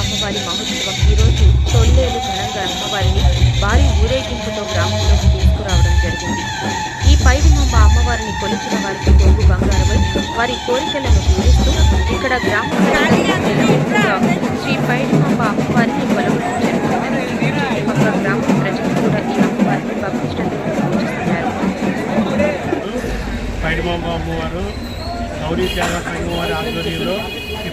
అమ్మవారి మహోత్సవం ఈరోజు తొల్లేలు ఘనంగా అమ్మవారిని భారీ ఊరేగింపుతో గ్రామంలోకి తీసుకురావడం జరిగింది. ఈ పైడిమాంబ అమ్మవారిని కొలిచిన వారికి కొంగు బంగారమై వారి కోరికలను తీరుస్తూ ఇక్కడ గ్రామంలో శ్రీ పైడిమాంబ అమ్మవారిని కొలవడం జరుగుతుంది చుట్టుపక్కల గ్రామ ప్రజలు కూడా ఈ అమ్మవారిని భక్తి పూజిస్తున్నారు. పైడిమాంబ అమ్మవారు గౌరీ సేవా సంఘం వారి ఆధ్వర్యంలో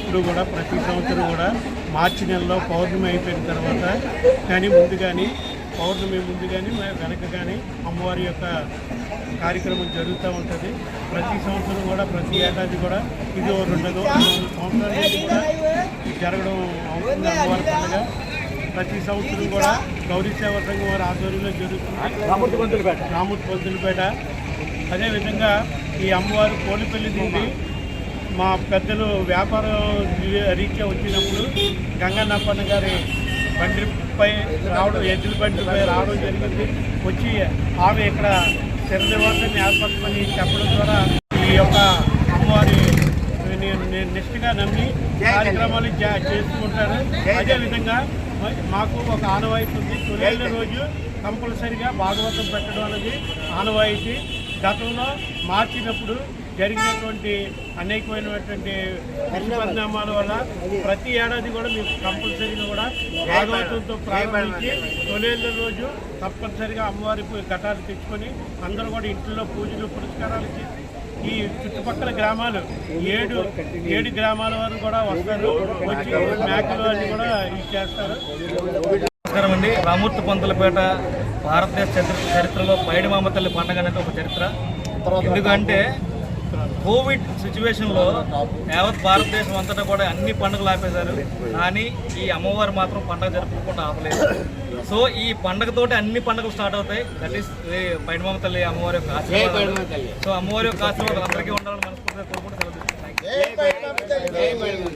ఇప్పుడు కూడా ప్రతి సంవత్సరం కూడా మార్చి నెలలో పౌర్ణమి అయిపోయిన తర్వాత కానీ ముందు కానీ పౌర్ణమి ముందు కానీ వెనక కానీ అమ్మవారి యొక్క కార్యక్రమం జరుగుతూ ఉంటుంది. ప్రతి సంవత్సరం కూడా ప్రతి ఏడాది కూడా ఇది ఓ రెండు రెండు కూడా జరగడం అవుతుంది అమ్మవారి పండుగ. ప్రతి సంవత్సరం కూడా గౌరీ సేవా సంఘం వారి ఆధ్వర్యంలో జరుగుతుంది. రామూర్తి పంతులపేట అదేవిధంగా ఈ అమ్మవారు కోలిపల్లి నుండి మా పెద్దలు వ్యాపారం రీత్యా వచ్చినప్పుడు గంగన్నప్పన్న గారి బండిపై రావడం ఎద్దుల బండిపై రావడం జరిగింది. వచ్చి ఆమె ఇక్కడ స్థిర నివాసాన్ని ఏర్పరచుకొని చెప్పడం ద్వారా ఈ యొక్క అమ్మవారి నేను నేను నిష్ఠగా నమ్మి కార్యక్రమాలు చేసుకుంటారు. అదేవిధంగా మాకు ఒక ఆనవాయితీ ఉంది. తొలి రోజు కంపల్సరిగా భాగవతం పెట్టడం అనేది ఆనవాయితీ. గతంలో మార్చినప్పుడు జరిగినటువంటి అనేకమైనటువంటి పరిణామాల వల్ల ప్రతి ఏడాది కూడా మీకు కంపల్సరీగా కూడా భాగవతంతో ప్రారంభించి తొలేళ్ళ రోజు తప్పనిసరిగా అమ్మవారి ఘటాలు తెచ్చుకొని అందరూ కూడా ఇంట్లో పూజలు పురస్కారాలు చేసి ఈ చుట్టుపక్కల గ్రామాలు ఏడు ఏడు గ్రామాల వారు కూడా వస్తారు. వచ్చి మేకలు అన్ని కూడా చేస్తారు. నమస్కారం అండి. రామూర్తి పంతులపేట భారతదేశ చరిత్ర చరిత్రలో పైడి మామతల్లి పండుగ అనేది ఒక చరిత్ర. ఎందుకంటే కోవిడ్ సిచ్యువేషన్లో యావత్ భారతదేశం అంతటా కూడా అన్ని పండుగలు ఆపేశారు. కానీ ఈ అమ్మవారు మాత్రం పండుగ జరుపుకోకుండా ఆపలేదు. సో ఈ పండుగతోటి అన్ని పండుగలు స్టార్ట్ అవుతాయి. దట్ ఈస్ పైడి మామ తల్లి అమ్మవారి యొక్క ఆశీర్వాదం సో అమ్మవారి యొక్క ఆశీర్వాదం అందరికీ ఉండాలని మనస్ఫూర్తిగా కోరుకుంటూ సెలవు.